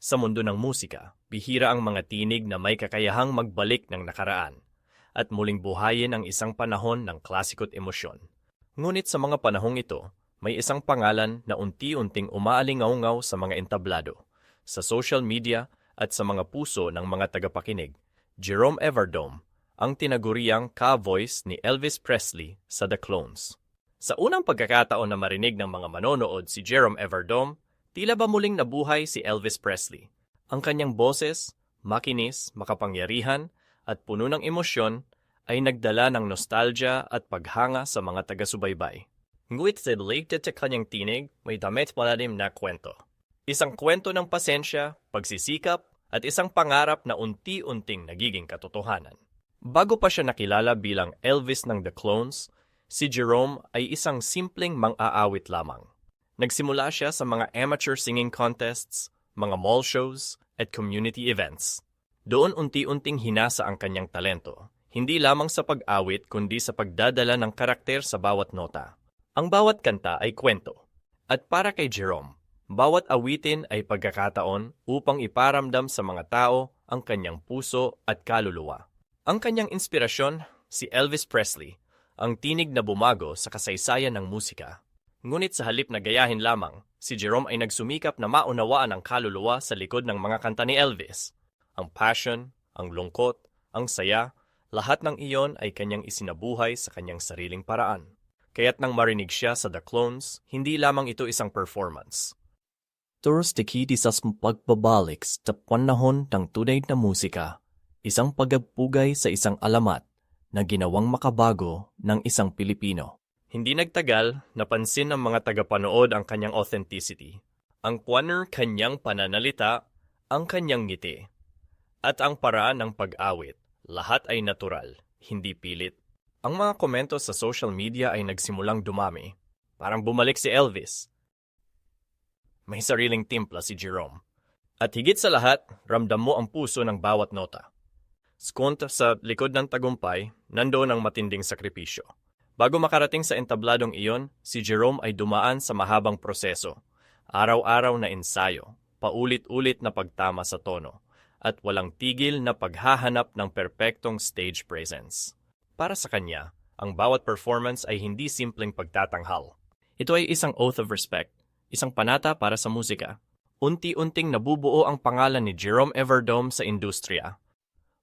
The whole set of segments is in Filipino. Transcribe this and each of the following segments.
Sa mundo ng musika, bihira ang mga tinig na may kakayahang magbalik ng nakaraan at muling buhayin ang isang panahon ng klasiko't emosyon. Ngunit sa mga panahong ito, may isang pangalan na unti-unting umaalingaw sa mga entablado, sa social media at sa mga puso ng mga tagapakinig. Jerome Everdome, ang tinaguriang ka-voice ni Elvis Presley sa The Clones. Sa unang pagkakataon na marinig ng mga manonood si Jerome Everdome, tila ba muling nabuhay si Elvis Presley. Ang kanyang boses, makinis, makapangyarihan, at puno ng emosyon ay nagdala ng nostalgia at paghanga sa mga taga-subaybay. Ngunit sa related sa kanyang tinig, may damit malalim na kwento. Isang kwento ng pasensya, pagsisikap, at isang pangarap na unti-unting nagiging katotohanan. Bago pa siya nakilala bilang Elvis ng The Clones, si Jerome ay isang simpleng mang-aawit lamang. Nagsimula siya sa mga amateur singing contests, mga mall shows, at community events. Doon unti-unting hinasa ang kanyang talento, hindi lamang sa pag-awit kundi sa pagdadala ng karakter sa bawat nota. Ang bawat kanta ay kwento. At para kay Jerome, bawat awitin ay pagkakataon upang iparamdam sa mga tao ang kanyang puso at kaluluwa. Ang kanyang inspirasyon, si Elvis Presley, ang tinig na bumago sa kasaysayan ng musika. Ngunit sa halip na gayahin lamang, si Jerome ay nagsumikap na maunawaan ang kaluluwa sa likod ng mga kanta ni Elvis. Ang passion, ang lungkot, ang saya, lahat ng iyon ay kanyang isinabuhay sa kanyang sariling paraan. Kaya't nang marinig siya sa The Clones, hindi lamang ito isang performance. Toros tikiti sa pagbabalik sa panahon ng tunay na musika, isang pagagpugay sa isang alamat na ginawang makabago ng isang Pilipino. Hindi nagtagal, napansin ng mga tagapanood ang kanyang authenticity. Ang kwanner kanyang pananalita, ang kanyang ngiti, at ang paraan ng pag-awit. Lahat ay natural, hindi pilit. Ang mga komento sa social media ay nagsimulang dumami. Parang bumalik si Elvis. May sariling timpla si Jerome. At higit sa lahat, ramdam mo ang puso ng bawat nota. Skunt sa likod ng tagumpay, nandoon ang matinding sakripisyo. Bago makarating sa entabladong iyon, si Jerome ay dumaan sa mahabang proseso. Araw-araw na ensayo, paulit-ulit na pagtama sa tono, at walang tigil na paghahanap ng perpektong stage presence. Para sa kanya, ang bawat performance ay hindi simpleng pagtatanghal. Ito ay isang oath of respect, isang panata para sa musika. Unti-unting nabubuo ang pangalan ni Jerome Everdome sa industriya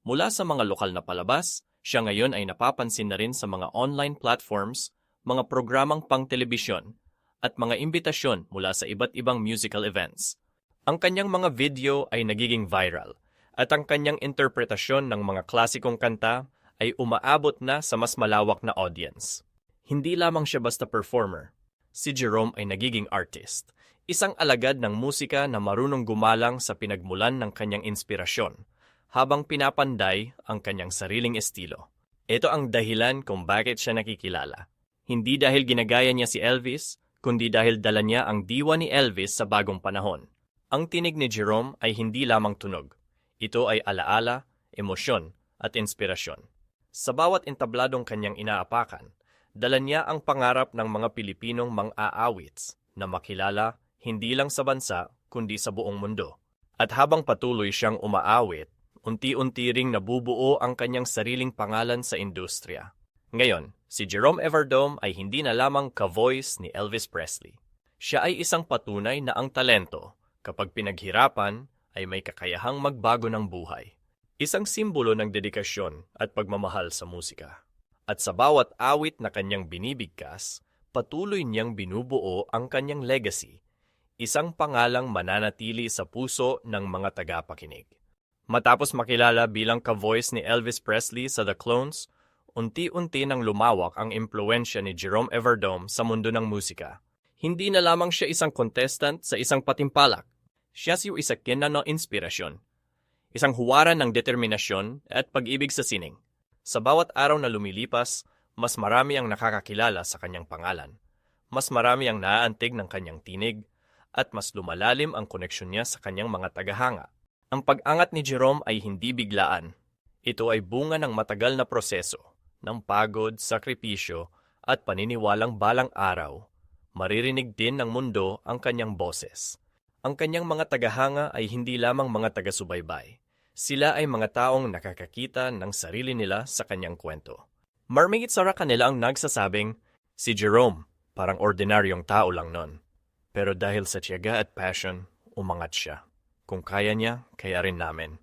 Mula sa mga lokal na palabas, siya ngayon ay napapansin na rin sa mga online platforms, mga programang pang-telebisyon, at mga imbitasyon mula sa iba't ibang musical events. Ang kanyang mga video ay nagiging viral, at ang kanyang interpretasyon ng mga klasikong kanta ay umaabot na sa mas malawak na audience. Hindi lamang siya basta performer. Si Jerome ay nagiging artist, isang alagad ng musika na marunong gumalang sa pinagmulan ng kanyang inspirasyon habang pinapanday ang kanyang sariling estilo. Ito ang dahilan kung bakit siya nakikilala. Hindi dahil ginagaya niya si Elvis, kundi dahil dala niya ang diwa ni Elvis sa bagong panahon. Ang tinig ni Jerome ay hindi lamang tunog. Ito ay alaala, emosyon, at inspirasyon. Sa bawat entabladong kanyang inaapakan, dala niya ang pangarap ng mga Pilipinong mang-aawits na makilala hindi lang sa bansa kundi sa buong mundo. At habang patuloy siyang umaawit, unti-unti ring nabubuo ang kanyang sariling pangalan sa industriya. Ngayon, si Jerome Everdome ay hindi na lamang ka-voice ni Elvis Presley. Siya ay isang patunay na ang talento, kapag pinaghirapan, ay may kakayahang magbago ng buhay. Isang simbolo ng dedikasyon at pagmamahal sa musika. At sa bawat awit na kanyang binibigkas, patuloy niyang binubuo ang kanyang legacy, isang pangalang mananatili sa puso ng mga tagapakinig. Matapos makilala bilang ka-voice ni Elvis Presley sa The Clones, unti-unti nang lumawak ang impluensya ni Jerome Everdome sa mundo ng musika. Hindi na lamang siya isang contestant sa isang patimpalak. Siya si isa na no inspirasyon. Isang huwaran ng determinasyon at pag-ibig sa sining. Sa bawat araw na lumilipas, mas marami ang nakakakilala sa kanyang pangalan. Mas marami ang naaantig ng kanyang tinig, at mas lumalalim ang koneksyon niya sa kanyang mga tagahanga. Ang pag-angat ni Jerome ay hindi biglaan. Ito ay bunga ng matagal na proseso, ng pagod, sakripisyo, at paniniwalang balang araw. Maririnig din ng mundo ang kanyang boses. Ang kanyang mga tagahanga ay hindi lamang mga taga-subaybay. Sila ay mga taong nakakakita ng sarili nila sa kanyang kwento. Marmingit sa kanila ang nagsasabing, si Jerome, parang ordinaryong tao lang nun. Pero dahil sa tiyaga at passion, umangat siya. Kung kaya niya, kaya rin namin.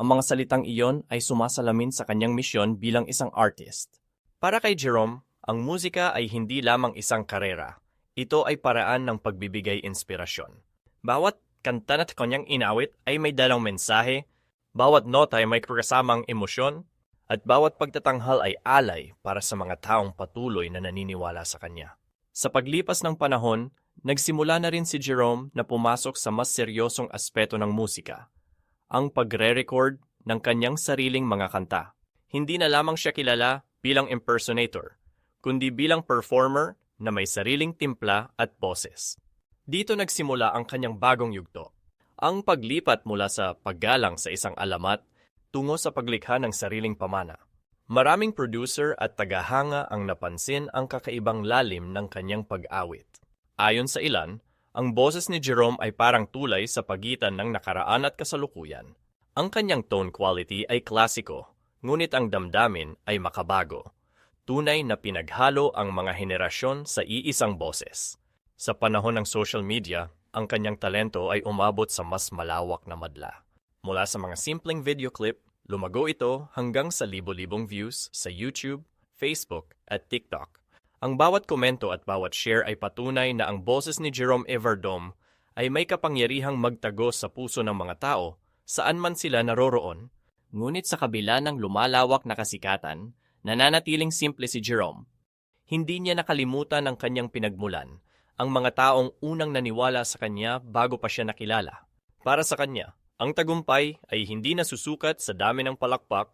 Ang mga salitang iyon ay sumasalamin sa kanyang misyon bilang isang artist. Para kay Jerome, ang musika ay hindi lamang isang karera. Ito ay paraan ng pagbibigay inspirasyon. Bawat kanta na kanyang inawit ay may dalang mensahe, bawat nota ay may kasamang emosyon, at bawat pagtatanghal ay alay para sa mga taong patuloy na naniniwala sa kanya. Sa paglipas ng panahon, nagsimula na rin si Jerome na pumasok sa mas seryosong aspeto ng musika, ang pagre-record ng kanyang sariling mga kanta. Hindi na lamang siya kilala bilang impersonator, kundi bilang performer na may sariling timpla at boses. Dito nagsimula ang kanyang bagong yugto, ang paglipat mula sa paggalang sa isang alamat tungo sa paglikha ng sariling pamana. Maraming producer at tagahanga ang napansin ang kakaibang lalim ng kanyang pag-awit. Ayon sa ilan, ang boses ni Jerome ay parang tulay sa pagitan ng nakaraan at kasalukuyan. Ang kanyang tone quality ay klasiko, ngunit ang damdamin ay makabago. Tunay na pinaghalo ang mga henerasyon sa iisang boses. Sa panahon ng social media, ang kanyang talento ay umabot sa mas malawak na madla. Mula sa mga simpleng video clip, lumago ito hanggang sa libo-libong views sa YouTube, Facebook at TikTok. Ang bawat komento at bawat share ay patunay na ang boses ni Jerome Everdome ay may kapangyarihang magtagos sa puso ng mga tao saan man sila naroroon. Ngunit sa kabila ng lumalawak na kasikatan, nananatiling simple si Jerome. Hindi niya nakalimutan ang kanyang pinagmulan, ang mga taong unang naniwala sa kanya bago pa siya nakilala. Para sa kanya, ang tagumpay ay hindi nasusukat sa dami ng palakpak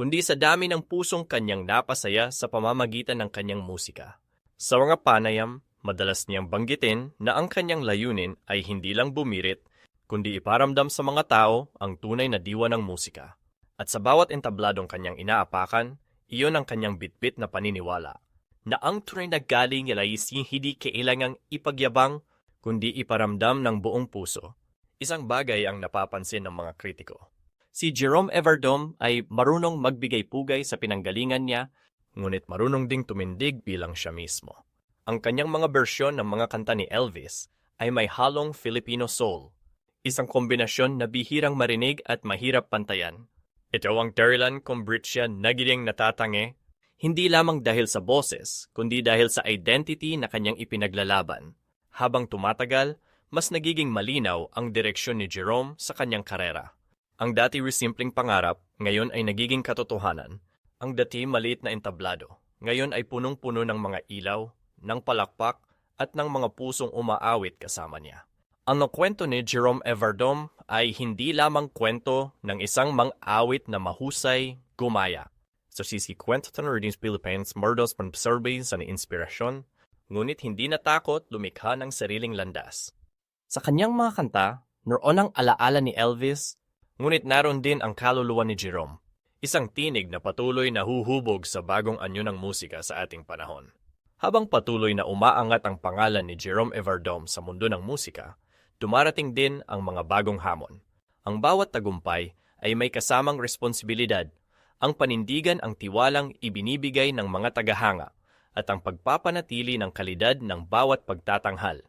kundi sa dami ng pusong kanyang napasaya sa pamamagitan ng kanyang musika. Sa mga panayam, madalas niyang banggitin na ang kanyang layunin ay hindi lang bumirit, kundi iparamdam sa mga tao ang tunay na diwa ng musika. At sa bawat entabladong kanyang inaapakan, iyon ang kanyang bitbit na paniniwala, na ang tunay na galing ay hindi kailangang ipagyabang, kundi iparamdam ng buong puso. Isang bagay ang napapansin ng mga kritiko. Si Jerome Everdome ay marunong magbigay pugay sa pinanggalingan niya, ngunit marunong ding tumindig bilang siya mismo. Ang kanyang mga bersyon ng mga kanta ni Elvis ay may halong Filipino soul, isang kombinasyon na bihirang marinig at mahirap pantayan. Ito ang Terrylan Combritia na giling natatangi, hindi lamang dahil sa boses, kundi dahil sa identity na kanyang ipinaglalaban. Habang tumatagal, mas nagiging malinaw ang direksyon ni Jerome sa kanyang karera. Ang dati simpleng pangarap, ngayon ay nagiging katotohanan. Ang dati maliit na entablado, ngayon ay punong-puno ng mga ilaw, ng palakpak, at ng mga pusong umaawit kasama niya. Ang kwento ni Jerome Everdome ay hindi lamang kwento ng isang mang-awit na mahusay gumaya. So sisikwento sa Readings Philippines Murdos Panserbe sa inspirasyon, ngunit hindi natakot lumikha ng sariling landas. Sa kanyang mga kanta, noon ang alaala ni Elvis Ngunit naroon din ang kaluluwa ni Jerome, isang tinig na patuloy na huhubog sa bagong anyo ng musika sa ating panahon. Habang patuloy na umaangat ang pangalan ni Jerome Everdome sa mundo ng musika, dumarating din ang mga bagong hamon. Ang bawat tagumpay ay may kasamang responsibilidad, ang panindigan ang tiwalang ibinibigay ng mga tagahanga at ang pagpapanatili ng kalidad ng bawat pagtatanghal.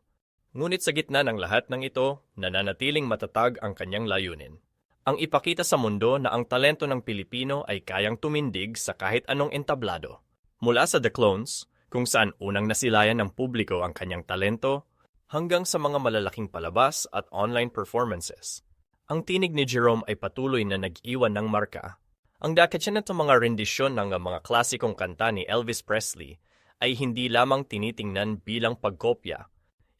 Ngunit sa gitna ng lahat ng ito, nananatiling matatag ang kanyang layunin ang ipakita sa mundo na ang talento ng Pilipino ay kayang tumindig sa kahit anong entablado. Mula sa The Clones, kung saan unang nasilayan ng publiko ang kanyang talento, hanggang sa mga malalaking palabas at online performances. Ang tinig ni Jerome ay patuloy na nag-iwan ng marka. Ang dakat siya na mga rendisyon ng mga klasikong kanta ni Elvis Presley ay hindi lamang tinitingnan bilang pagkopya.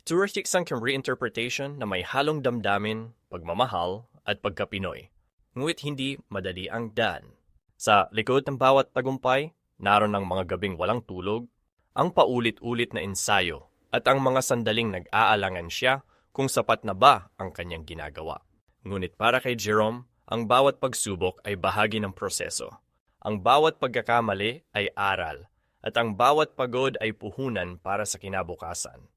Ito isang reinterpretation na may halong damdamin, pagmamahal, at pagka-Pinoy. Ngunit hindi madali ang daan. Sa likod ng bawat tagumpay, naroon ang mga gabing walang tulog, ang paulit-ulit na ensayo, at ang mga sandaling nag-aalangan siya kung sapat na ba ang kanyang ginagawa. Ngunit para kay Jerome, ang bawat pagsubok ay bahagi ng proseso. Ang bawat pagkakamali ay aral, at ang bawat pagod ay puhunan para sa kinabukasan.